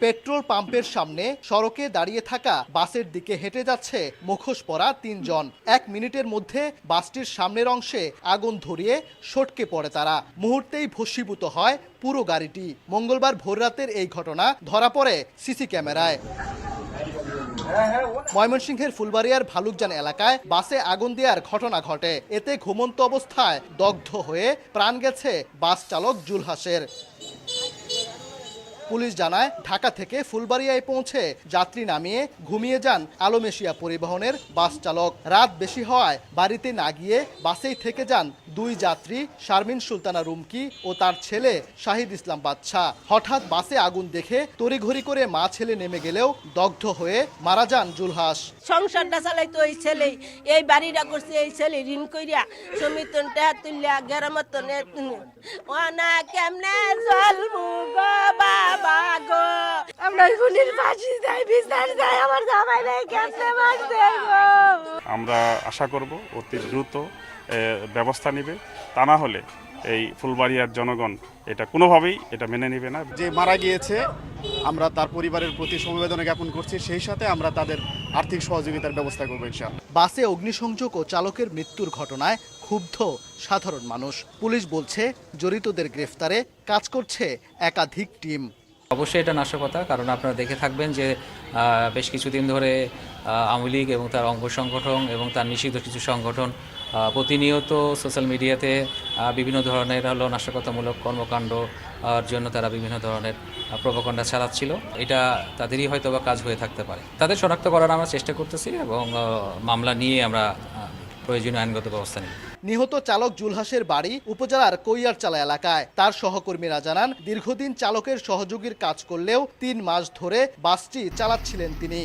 Petrol পাম্পের সামনে সড়কে দাঁড়িয়ে থাকা বাসের দিকে হেঁটে যাচ্ছে মুখোশ পরা তিনজন। এক মিনিটের মধ্যে বাসটির সামনের অংশে আগুন ধরিয়ে সটকে পড়ে তারা। মুহূর্তেই ভস্মীভূত হয় পুরো গাড়িটি। মঙ্গলবার ভোররাতের এই ঘটনা ধরা পড়ে সিসি ক্যামেরায়। ময়মনসিংহের ফুলবাড়িয়ার ভালুকজান এলাকায় বাসে আগুন দেওয়ার ঘটনা ঘটে। এতে ঘুমন্ত অবস্থায় দগ্ধ হয়ে প্রাণ গেছে বাস চালক জুলহাসের। পুলিশ জানায়, ঢাকা থেকে ফুলবাড়িয়ায় পৌঁছে যাত্রী নামিয়ে ঘুমিয়ে যান আলমেশিয়া পরিবহনের বাস চালক। রাত বেশি হওয়ায় বাড়িতে না গিয়ে বাসেই থেকে যান দুই যাত্রী, শারমিন সুলতানা রুমকি ও তার ছেলে শাহিদ ইসলাম বাদশা হঠাৎ বাসে আগুন দেখে তড়িঘড়ি করে মা ছেলে নেমে গেলেও দগ্ধ হয়ে মারা যান জুলহাস। সংসারটা চালাই তো এই ছেলেই। এই বাড়িটা করছে এই ছেলে ঋণ কইরা সমিতন টেহা তুলিয়া গেরামতন ওনা কেমনে জলমু গো গো? আমরা গুলির দেয় বিচার দেয় আমার জামাই নাই কেমনে মারছে আমরা আশা করব অতি দ্রুত ব্যবস্থা নেবে। তা না হলে এই ফুলবাড়িয়ার জনগণ এটা কোনোভাবেই এটা মেনে নেবে না। যে মারা গিয়েছে আমরা তার পরিবারের প্রতি সমবেদনা জ্ঞাপন করছি সেই সাথে আমরা তাদের আর্থিক সহযোগিতার ব্যবস্থা করব ইনশাআল্লাহ। বাসে অগ্নিসংযোগ ও চালকের মৃত্যুর ঘটনায় ক্ষুব্ধ সাধারণ মানুষ। পুলিশ বলছে জড়িতদের গ্রেফতারে কাজ করছে একাধিক টিম। অবশ্যই এটা নাশকতা, কারণ আপনারা দেখে থাকবেন যে বেশ কিছুদিন ধরে আওয়ামী লীগ এবং তার অঙ্গ সংগঠন এবং তার নিষিদ্ধ কিছু সংগঠন প্রতিনিয়ত সোশ্যাল মিডিয়াতে বিভিন্ন ধরনের হলো নাশকতামূলক কর্মকাণ্ড জন্য তারা বিভিন্ন ধরনের প্রবকণ্ডা চালাচ্ছিল। এটা তাদেরই হয়তো বা কাজ হয়ে থাকতে পারে। তাদের শনাক্ত করার আমরা চেষ্টা করতেছি এবং মামলা নিয়ে আমরা প্রয়োজনীয় আইনগত ব্যবস্থা নেই নিহত চালক জুলহাসের বাড়ি উপজেলার কৈয়ারচালা এলাকায়। তার সহকর্মীরা জানান, দীর্ঘদিন চালকের সহযোগীর কাজ করলেও তিন মাস ধরে বাসটি চালাচ্ছিলেন তিনি।